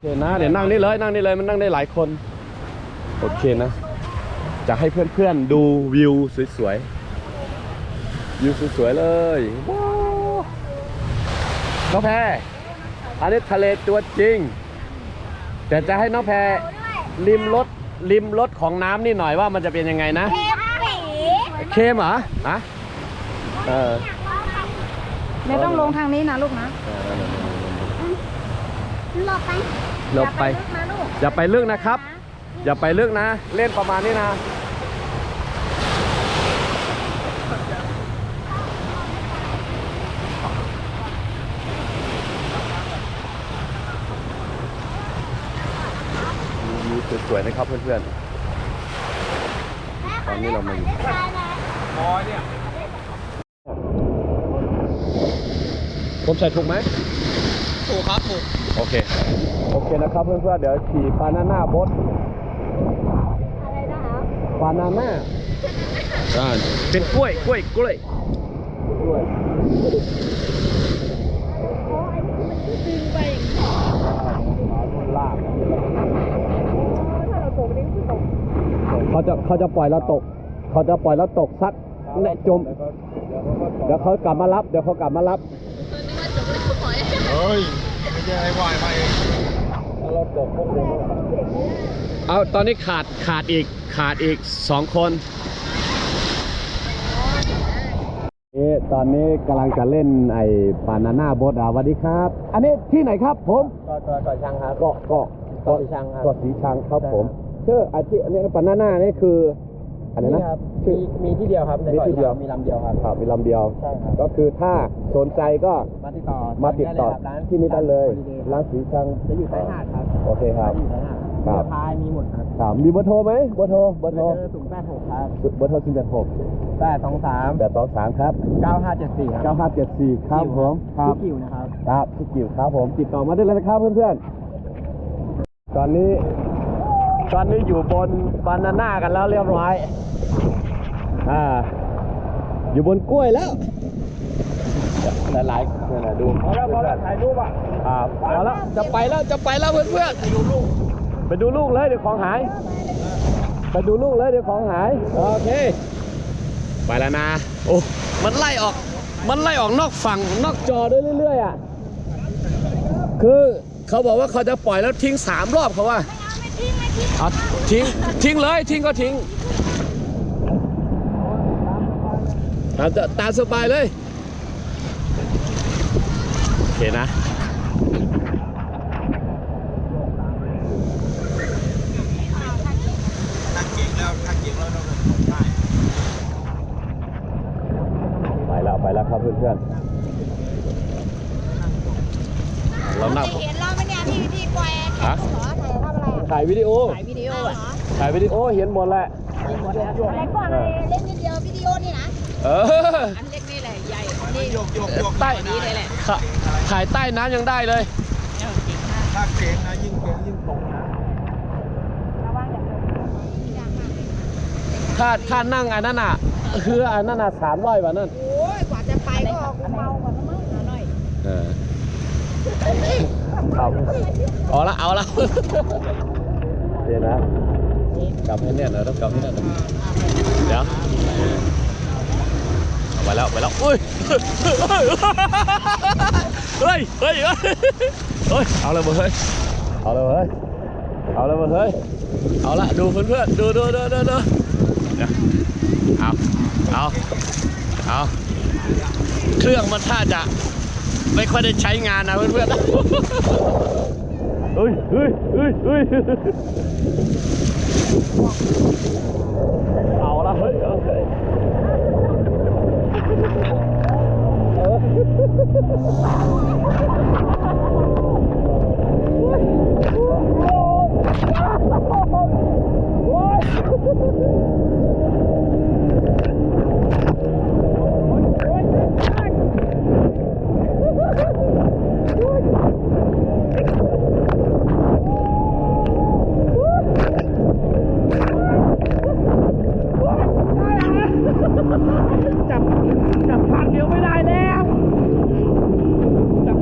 โอเคนะเดี๋ยวนั่งนี่เลยนั่งนี่เลยมันนั่งได้หลายคน โอเคนะ จะให้เพื่อนๆดูวิวสวยๆวิวสวยๆเลยว้าวน้องแพรอันนี้ทะเลตัวจริง แต่จะให้น้องแพรริมรถริมรถของน้ำนี่หน่อยว่ามันจะเป็นยังไงนะเทปสีเค็มเหรอฮะเออไม่ต้องลงทางนี้นะลูกนะหลบไป หลบไปอย่าลึกนะลูกอย่าไปลึกนะครับ อย่าไปลึกนะ เล่นประมาณนี้นะ มีสวยๆนะครับเพื่อนๆ ตอนนี้เรามาอยู่ผมใส่ถูกไหมถูกครับถูก โอเค โอเคนะครับเพื่อนๆเดี๋ยวขี่บานาน่าบดอะไรนะคะบานาน่าอ่าเป็นกล้วยกล้วยกล้วยกล้วยอ๋อไอ้นี่มันที่ดึงไปอย่างนี้ลากถ้าเราตกนี่คือตกเขาจะเขาจะปล่อยเราตก เขาจะปล่อยเราตกซัดเนี่ยจม เดี๋ยวเขากลับมารับ เดี๋ยวเขากลับมารับเฮ้ย ไม่ใช่ไอ้วายมาเองเราตกพวกเดียวเอาตอนนี้ขาดขาดอีกขาดอีกสองคนนี่ตอนนี้กำลังจะเล่นไอ้ปานาน่าโบดอะสวัสดีครับ อันนี้ที่ไหนครับผมก็ก็ก็ช่างครับ เกาะเกาะเกาะสีชังครับ เกาะสีชังครับใช่ผมครับชื่ออาชีพอันนี้ปานาน่านี่คือ อะไรนะครับชื่อมีมีที่เดียวครับในมีก่อนที่เดียว มีลำเดียวครับ ครับมีลำเดียว ใช่ครับ ก็คือถ้าสนใจก็มาติดต่อมาติดต่อได้เลยครับร้านที่นี่ได้เลยร้าร้านนสีชัง จะอยู่ใต้หาดครับโอเคครับอยู่ใต้หาดครับเรือพายมีหมดครับครับมีเบอร์โทรไหมเบอร์โทรเบอร์โทรศูนย์แปดหกครับเบอร์โทรสิบแปดหกแปดสองสามแปดสองสามครับเก้าห้าเจ็ดสี่ครับเก้าห้าเจ็ดสี่ครับผมครัชื่บอกิวนะครับ ครับพี่กิวครับผมติดต่อมาได้เลยนะครับเพื่อนๆ ตอนนี้ ตอนนี้อยู่บนบานาน่ากันแล้วเรียบร้อยอ่าอยู่บนกล้วยแล้วหลายๆเนี่ยนะดูพอแล้วพอแล้วถ่ายรูปอะครับเอาแล้วจะไปแล้วจะไปแล้วเพื่อนๆไปดูลูกเลยเดี๋ยวของหาย ไปดูลูกเลยเดี๋ยวของหายโอเค ไปแล้วนะโอ้มันไล่ออก มันไล่ออกนอกฝั่งนอกจอด้วยเรื่อยๆอะคือเขาบอกว่าเขาจะปล่อยแล้วทิ้งสามรอบเขาว่า อาทิ้งทิ้งเลยทิ้งก็ทิ้งตามตามสบายเลย โอเคนะนั่งเก่งแล้วนั่งเก่งแล้วเราได้ไปแล้วไปแล้วครับเพื่อนๆเรานั่งเห็นเราไหมเนี่ยที่ที่แกวนฮะเหรอถ่ายทำอะไรอะ ถ่ายวิดีโอ ถ่ายวิดีโอเหรอถ่ายวิดีโอเห็นหมดแหละอะไรก่อนเลยเล่นนิดเดียววิดีโอนี่นะ เออ อันเล็กนี่แหละใหญ่ นี่โยกโยกโยกใต้นี่เลยแหละขะถ่ายใต้น้ำยังได้เลยถ้าเก่งนะยิ่งเก่งยิ่งตรงนะระวังอย่าเพิ่งถ้าถ้านั่งอันนั้นอะคืออันนั้นอะสามร้อยบาทนั่น โอ้ยกว่าจะไปก็เมากว่าทั้งมั้งหน่อยเออครับเอาละเอาละ เดี๋ยวนะกลับให้เนี่ยนะต้องกลับให้เนี่นเดี๋ยวไปแล้วไปแล้วเฮ้ยเฮ้ยเฮ้ยเฮ้ยเอาเลยเว้ยเฮ้ยเอาเลยเว้ยเอาเลยเว้ยเฮ้ยเอาละดูเพื่อนๆดูดูดูดูดูเดี๋ยวเอาเอาเอาเครื่องมันท่าจะไม่ค่อยได้ใช้งานนะเพื่อนๆ เฮ้ยเฮ้ยเฮ้ยเฮ้ยเอาละเฮ้ยเฮ้ยจับจับทางเดียวไม่ได้แล้วจับ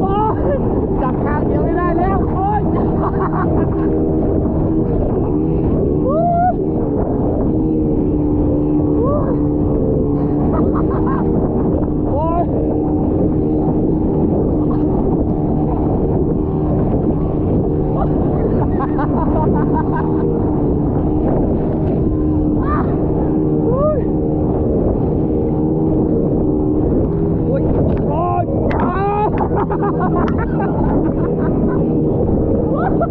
โอ้ยจับคางเดียวไม่ได้แล้วโอ้ยโอ้ยโอ้ยโอ้ยอ้า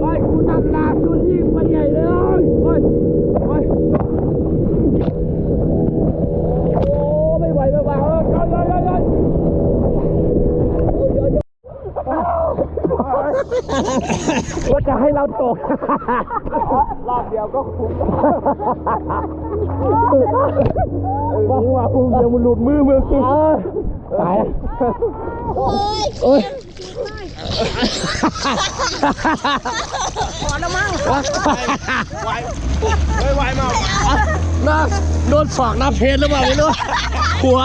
ไอ้กูทำนาสุดยิ่งไปใหญ่เลยโอ้ยโอ้ยโอ้ไม่ไหวไม่ไหวเออเฮ้ยเฮ้ยเฮ้ยเฮ้ย ว่าจะให้เราตก รอบเดียวก็คุ้มว่าว่าคุ้มเดียวมันหลุดมือมือกูตายโอ้ยโอ้ยพอแล้วมั้งน่าโดนศอกหน้าเพจหรือเปล่าไม่รู้หัว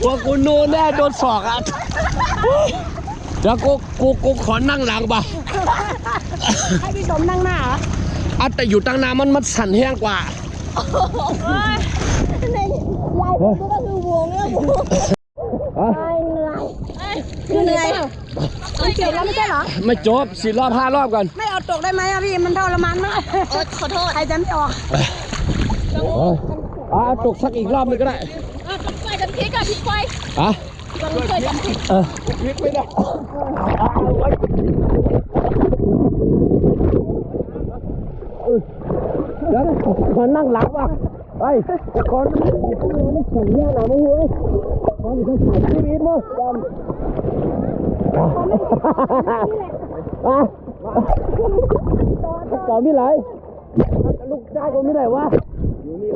หัวกูนูนแน่โดนศอกอะ เดี๋ยวกูกูกูขอนั่งหลังป่ะให้พี่สมนั่งหน้าเหรออันแต่อยู่ตั้งนานมันมันสั่นแห้งกว่าในยายผมก็คือวงแล้ววงอะเหนื่อยเหนื่อยมันเจ็บแล้วไม่ใช่เหรอ ไม่จบสี่รอบห้ารอบกัน ไม่เอาตกได้ไหมอะพี่ มันทรมานมากโอ๊ยขอโทษใครจะไม่ออกอะตกสักอีกรอบนึงก็ได้ไฟจำพริกอะพริกไฟอะต้อง เคยจำพริกเออพลิกไม่ได้เดี๋ยวขอนั่งหลังว่ะไปขอนั่งสั่นแย่หนามึงเว้ยขออยู่ที่ไหนที่บินมั้งอะต่อมีไหลลูกชายก็มีไหนวะอยู่นี่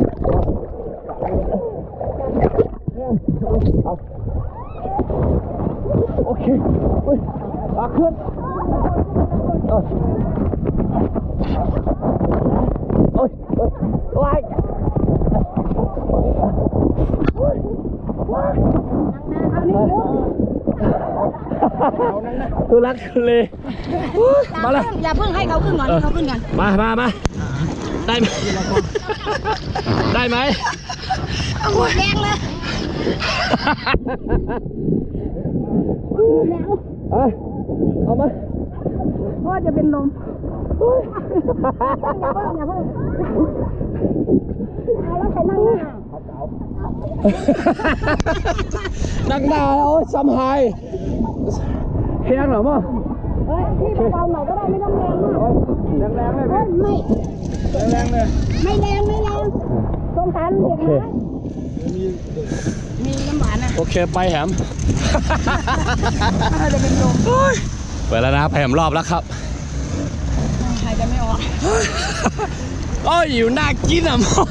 เอา โอเคเฮ้ยมาขึ้นเออโอ้ยโอ้ยโอ้ยทุลักทุเลมาแล้วอย่าเพิ่งให้เขาขึ้นก่อนให้เขาขึ้นก่อนมามามาได้ไหมได้ไหมหมดแรงเลย เอ้ยเอามาพ่อจะเป็นลมอย่าเพิ่งอย่าเพิ่งเอาแล้วใครนั่งหน้านั่งหน้าโอ้ยซ้ำไฮแห้งเหรอมั้งเฮ้ยพี่เบาๆหน่อยก็ได้ไม่ต้องแรงมากแรงๆเลยเฮ้ยไม่แรงๆเลยไม่แรงไม่แรงสงสารโอเด็กเคน้อ ยมีน้ำหวานอะโอเคไปแหมจะเป็นลมเปิดแล้วนะครับแหมรอบแล้วครับใครจะไม่ออกโอ้ยอยู่น่ากินอะมอ